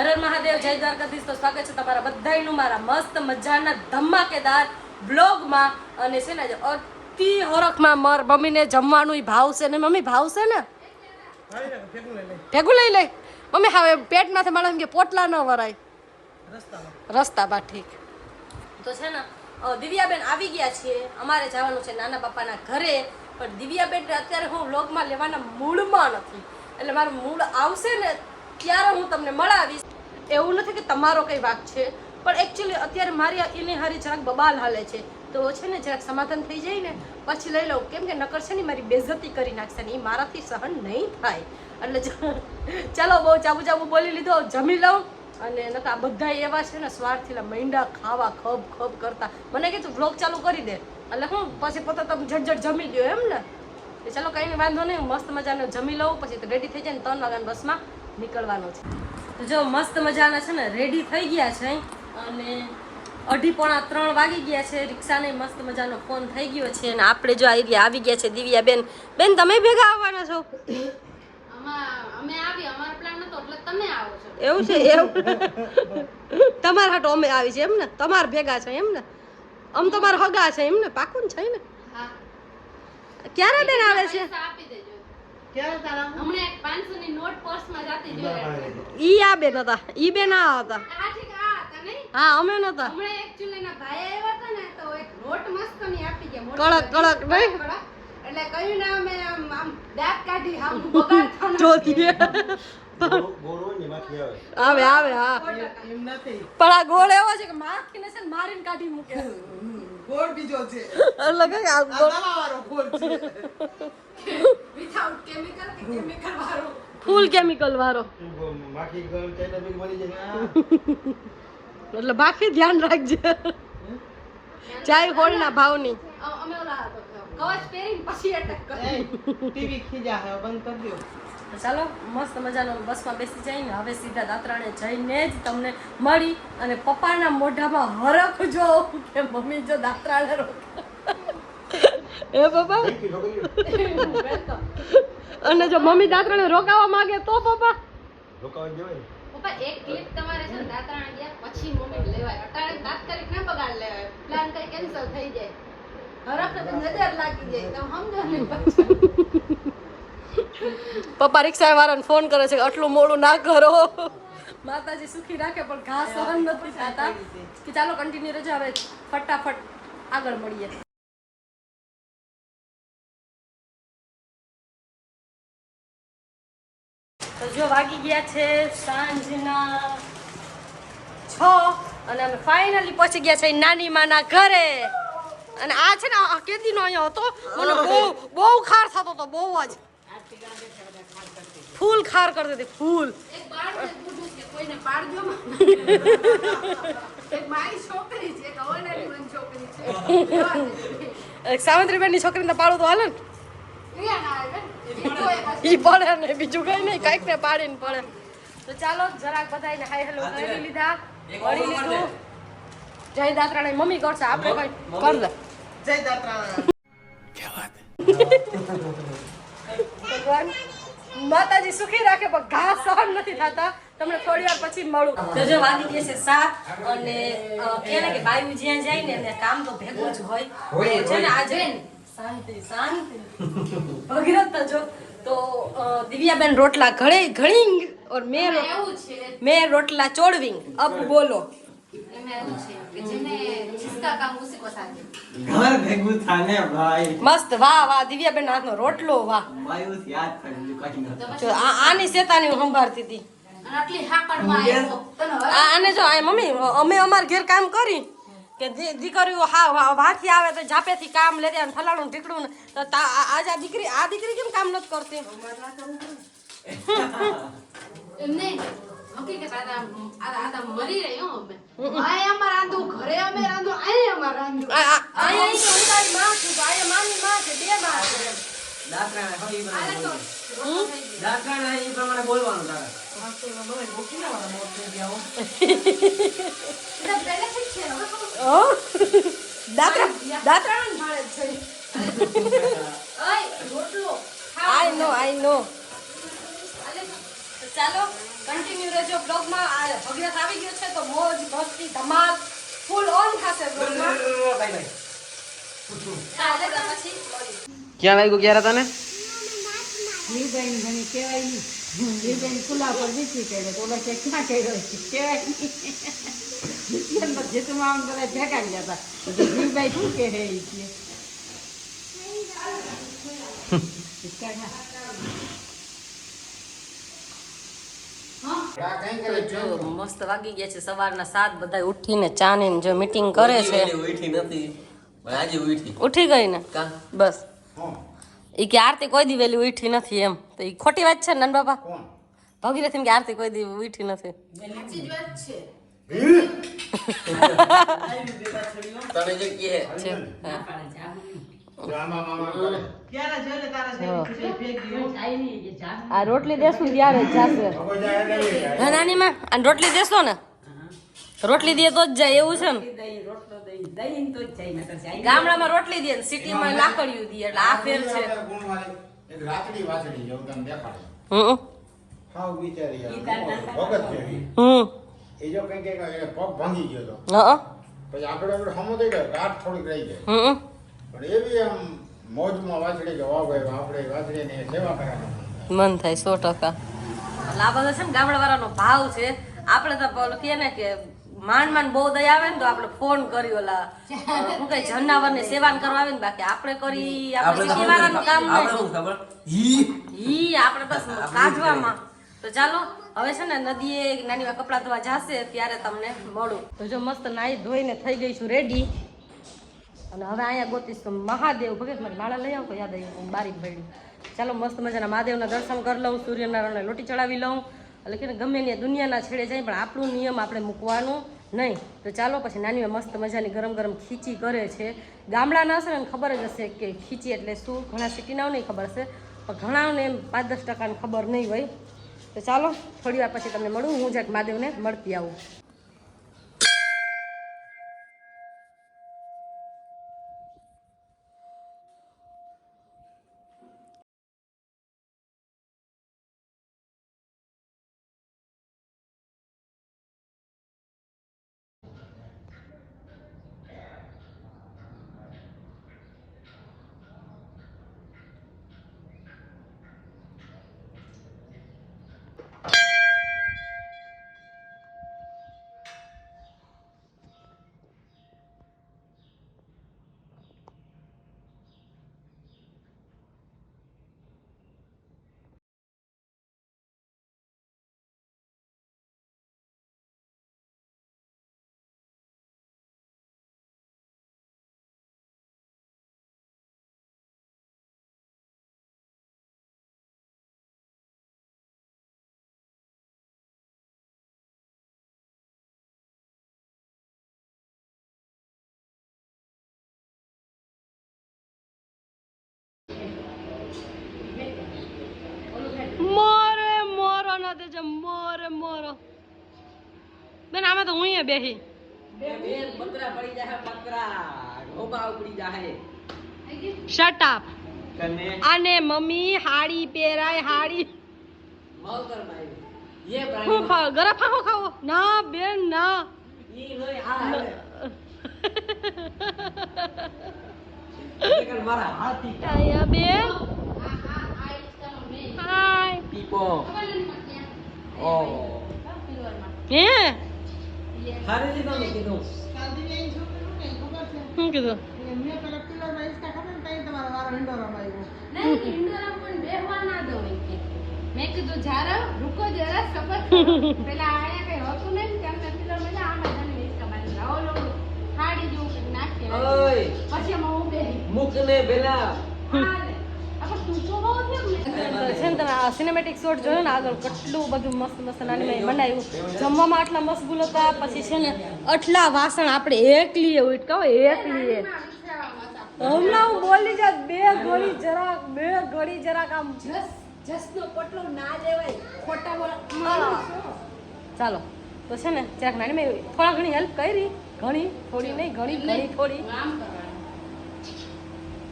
હરર મહાદેવ, જય દ્વારકાધીશ. તો સ્વાગત છે તમારા બધાયનું મારા મસ્ત મજાના ધમાકેદાર બ્લોગમાં. અને છે ને અતિ હોરખમાં મર મમ્મીને જમવાનું ભાવશે ને. મમ્મી, ભાવશે ને? ભેગું લઈ લે. મમ્મી, હવે પેટમાંથી એમ કે પોટલા ન વરાય. રસ્તામાં, ઠીક. તો છે ને દિવ્યાબેન આવી ગયા છીએ. અમારે જવાનું છે નાના બાપાના ઘરે. પણ દિવ્યાબેન અત્યારે હું વ્લોગમાં લેવાના મૂડમાં નથી. એટલે મારું મૂળ આવશે ને, ત્યારે હું તમને મળાવીશ. એવું નથી કે તમારો કંઈ વાક છે, પણ એકચ્યુઅલી અત્યારે મારી એની હારી જરાક બબાલ હાલે છે. તો છે ને જરાક સમાધાન થઈ જાય ને, પછી લઈ લઉં. કેમ કે નકર છે ને મારી બેઝતી કરી નાખશે ને એ મારાથી સહન નહીં થાય. એટલે ચાલો, બહુ ચાબુ ચાબુ બોલી લીધો. જમી લઉં અને નકર આ બધા એવા છે ને સ્વાર્થીલા મૈંડા ખાવા ખબ ખબ કરતા. મને કીધું વ્લોગ ચાલુ કરી દે. એટલે હું પછી પોતે તમે ઝટઝટ જમી લ્યો એમ ને. ચાલો, કંઈ વાંધો નહીં, હું મસ્ત મજાનો જમી લઉં, પછી રેડી થઈ જાય ને ત્રણ વાગ્યાના બસમાં નીકળવાનું છે. તો જો મસ્ત મજાના છે ને રેડી થઈ ગયા છે. અને અઢી પોણા ત્રણ વાગી ગયા છે. રિક્ષાને મસ્ત મજાનો ફોન થઈ ગયો છે. અને આપણે જો આવી ગયા આવી ગયા છે દિવ્યા બેન બેન તમે ભેગા આવવાના છો? એવું છે એવું? તમારા હાટો અમે આવી છે એમ ને? તમાર ભેગા છે એમ ને? આમ તમારા હગા છે એમ ને? પાકું છે ને? ક્યારે બેન આવે છે? ઈ આ બેન હતા. ઈ બેન આ હતા. હા અમે નતા. હમણાં એકચ્યુઅલી એના ભાઈ આવ્યા હતા ને તો એક નોટ મસ્તની આપી ગયા. મોટી કડક, કડક, નહીં? એટલે કહ્યું ને અમે આમ આમ દાંત કાઢી આમ બગાડ થવાનો. આવે. આવે હા. પણ આ ગોળ એવો છે કે માખીને છે ને મારીને કાઢી મૂકે. ગોળ બીજો છે. લગે કે આ ગોળ. વાળો ગોળ છે. Without કેમિકલ કે કેમિકલ વાળો. ફૂલ કેમિકલ વાળો. એટલે બાકી ધ્યાન રાખજે. ચાય હોળના ભાવની. અ- અમે ઓલા કવચ પહેરીને પછી અટક કરી ટીવી ખીજા હે બંધ કરી દો તો ચાલો મસ્ત મજાનો બસમાં બેસી જઈને હવે સીધા દાતરાણે જઈને જ તમને મળી અને પપ્પાના મોઢામાં હરખ જો કે મમ્મી જો દાતરાણે રોકે. એ પપ્પા? અને જો મમ્મી દાતરાણે રોકાવા માંગે તો પપ્પા? પપ્પા એક ક્લિપ તમારે છે ને દાંતરાણા ગયા પછી મમ્મી લેવાય. અટાણે તાત્કાલિક ના બગાડ લેવાય. પ્લાન કઈ કેન્સલ થઈ જાય. હરખ નજર લાગી જાય. તો સમજો ને. પપ્પા રિક્ષા વાળાને ફોન કરે છે આટલું મોડું ના કરો. માતાજી સુખી રાખે, પણ ઘા સહન નથી થતા. કે ચાલો કન્ટિન્યુ રજા, હવે ફટાફટ આગળ મળીએ. તો જો વાગી ગયા છે સાંજના છ અને અમે ફાઇનલી પહોંચી ગયા છે નાની માના ઘરે. અને આ છે ને, આ કેદીનો અહીંયા હતો. મને બહુ બહુ ખાર થતો હતો, બહુ જ. ફૂલ ખાર કરતી હતી ફૂલ. દેજો. સાવંત્રીબેનની છોકરીને પાડું તો હાલે ને. ક્યાં ના. ઈ પડે. ને બીજું કઈ નહીં કંઈક ને પાડીને પડે. તો ચાલો જરાક બધાને હાય હેલો કરી લીધા વળી લીધું. જય દાત્રાણી મમ્મી કરશે આપણે કઈ કર દે. જય દાત્રાણા ભગવાન માતાજી સુખી રાખે પણ ઘા સહન નથી થતા. તમને થોડી વાર પછી મળું. તો જો વાગી જશે છે સાત અને કે ને કે બાયુ જ્યાં જાય ને એને કામ તો ભેગું જ હોય. છે ને આજે શાંતિ શાંતિ. ભગીરથ તો જો તો દિવ્યાબેન રોટલા ઘણી ઘણી ઓર મેં મેં રોટલા ચોડવિંગ અબ બોલો. એવું છે મસ્ત વાહ વાહ દિવ્યાબેન હાથનો રોટલો વાહ. આ આની સેતાની હું સંભાળતી હતી. આટલી આને જો આ મમ્મી અમે અમાર ઘેર કામ કરી કે દીકરીઓ હા વાથી આવે તો ઝાપેથી કામ લે અને ફલાણું ઢીકડું તો આજ આ દીકરી આ દીકરી કેમ કામ નથી કરતી? એમને હકીકત આ આ આ આ મરી રહી અમે. આય અમાર રાંધું ઘરે અમે રાંધું અમાર રાંધું. તો હું તારી માં છું માની માં છે બે માં છે. પ્રમાણે બોલવાનું. તારે. ચાલો. બ્લોગમાં ભગીરથ આવી ગયો છે તો મોજ મસ્તી ધમાલ ફૂલ ઓન થશે બ્લોગમાં. Bye bye. ચાલે તો પછી. મળીએ. ક્યાં લાગ્યું ક્યારે તને? લીલભાઈ ઘણી કહેવાય નહીં. લીલભાઈ ખુલ્લા પર વીસી કર્યો તો ઓલા કે ક્યાં કર્યો કહેવાય નહીં. તું આમ કરે ઠેકાઈ જતા લીલભાઈ શું કહે છે ઈ કે જો મસ્ત વાગી ગયા છે સવારના સાત બધા ઉઠીને ચા ને જો મીટિંગ કરે છે. ઉઠી નથી. પણ આજે ઉઠી. ઉઠી ગઈ ને? કા? બસ. એ કે આરતી કોઈ દી વેલી ઉઠી નથી એમ. તો એ ખોટી વાત છે ને નાન બાપા? ભગીરથ એમ કે આરતી કોઈ દી ઉઠી નથી. સાચી જ વાત છે. તને જો કહે છે આ રોટલી દેશું ને ત્યારે જ જાશે. હા નાની માં આ રોટલી દેશો ને? રોટલી દે તો જ જાય એવું છે ને? ગામડામાં રોટલી દે ને સિટીમાં લાકડીયું દે એટલે આ ફેર છે. હમ. હાવ બિચારી ભગત હમ. એ જો કઈ કઈ પગ ભાંગી ગયો તો. હા. પછી આપણે આપણે ગયો ગાંઠ થોડીક રહી જાય હમ. પણ એવી આમ મોજમાં વાછડી કે વાવ ભાઈ આપણે વાછડીને સેવા કરવાની મન થાય સો ટકા. બધો છે ને ગામડાવાળાનો ભાવ છે. આપણે તો પેલું કહે ને કે માંડ માંડ બહુ દયા આવે ને તો આપણે ફોન કરી ઓલા શું કઈ જનાવર ને સેવા કરવા આવે ને બાકી આપણે કરી આપણે સેવાનું તો કામ નહીં. હી ઈ. આપણે બસ કાઢવામાં. તો ચાલો હવે છે ને નદીએ નાની વાર કપડાં ધોવા જશે ત્યારે તમને મળું. તો જો મસ્ત નાઈ ધોઈને થઈ ગઈ છું રેડી અને હવે અહીંયા ગોતીશ તો મહાદેવ ભગત મારી માળા લઈ આવો, યાદ આવી બારી પડી ચાલો મસ્ત મજાના મહાદેવના દર્શન કરી લઉં, સૂર્યનારાયણને લોટી ચડાવી લઉં. એટલે કે ગમે ત્યાં દુનિયાના છેડે જાય, પણ આપણું નિયમ આપણે મૂકવાનું નહીં. તો ચાલો પછી નાની મસ્ત મજાની ગરમ ગરમ ખીચી કરે છે. ગામડાના હશે ને ખબર જ હશે કે ખીચી એટલે શું? ઘણા સિટીનાઓ નહીં ખબર હશે, પણ ઘણાને એમ પાંચ દસ ટકાને ખબર નહીં હોય. તો ચાલો થોડી વાર પછી તમને મળું, હું જાક મહાદેવને મળતી આવું મોરે મોરો ન દેજો મોરે. બેન આમાં તો હું બેહી. બકરા પડી જાય બકરા ગોબા ઉપડી જાય શટ અપ અને આને મમ્મી હાડી પહેરાય હાડી. હું ખાવ? ગરમ ખાવો ખાવો? ના બેન ના. ઈ લોય આ આવે મારા હાથી અહીંયા બેન હાય પીપો. ઓ હે? હારે ને કીધું. કાલદીની છોકરીનું ને ખબર છે? શું કીધું? એ મેં પેલા પિલરમાં હિંચકા ખબર ને તઈ તમારો વારો હિંડોરામાં આવ્યો. નહીં ઇન્દોરા પણ બેહવા ના દો કે મેં કીધું જારા રૂકો જરા સબર પેલા આયા કઈ હતું ને તેમને ફિલ્મમાં આમાં તને હિંચકા મારી રાવો લોકો હાડી જેવું કંઈક નાખી ઓય. પછી એમાં હું બેહી. મુખ ને પેલા. આ પણ તું તો બહુ થયો ને છે ને તમે આ સિનેમેટિક શોટ જોયો ને આગળ કેટલું બધું મસ્ત મસ્ત નાની મેં બનાવ્યું. જમવામાં આટલા મશગુલ હતા પછી છે ને આટલા વાસણ આપણે એકલીએ ઉટકાવો એકલીએ હમણાં હું બોલી જાત બે ઘડી જરાક બે ઘડી જરાક આમ જસ જસનો પટલો ના લેવાય ખોટા બોલા. ચાલો તો છે ને જરાક નાની મેં થોડા ઘણી હેલ્પ કરી. ઘણી થોડી નહીં ઘણી ઘણી થોડી.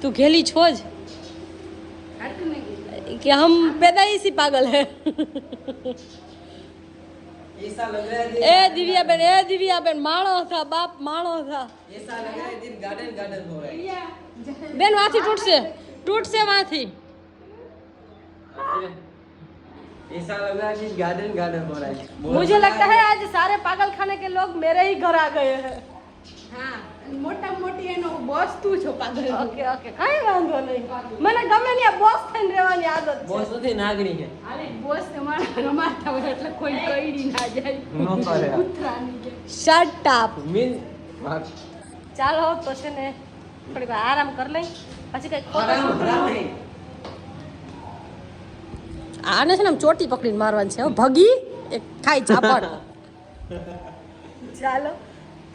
તું ઘેલી છો જ? कि हम पैदा ही सी पागल है। ए दिव्या बहन ए दिव्या बहन माणो था बाप माणो था। ऐसा लग रहा है दिन गार्डन गार्डन हो रहा है। बहन वहाँ से टूट से टूट से। वहाँ थी ऐसा लग रहा है दिन गार्डन गार्डन हो रहा है। मुझे लगता है आज सारे पागल खाने के लोग मेरे ही घर आ गए हैं। हाँ मोटा નો બોસ તું છો પાગલ ઓકે ઓકે કઈ વાંધો નહીં. મને ગમે ને બોસ થઈને રહેવાની આદત બોસ નથી નાગરી છે. આલે બોસ તમારા રમાડતા હોય એટલે કોઈ કઈડી ના જાય. નો કરે. કૂતરાની શટ અપ મીન ચાલો તો છે ને થોડી વાર આરામ કરી લઈ. પછી કઈ ખોટા આને છે ને ચોટી પકડીને મારવાની છે. ભગી એક ખાઈ ઝાપડ ચાલો.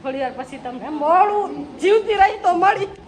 થોડી વાર પછી તમને મોડું જીવતી રહી તો મળી.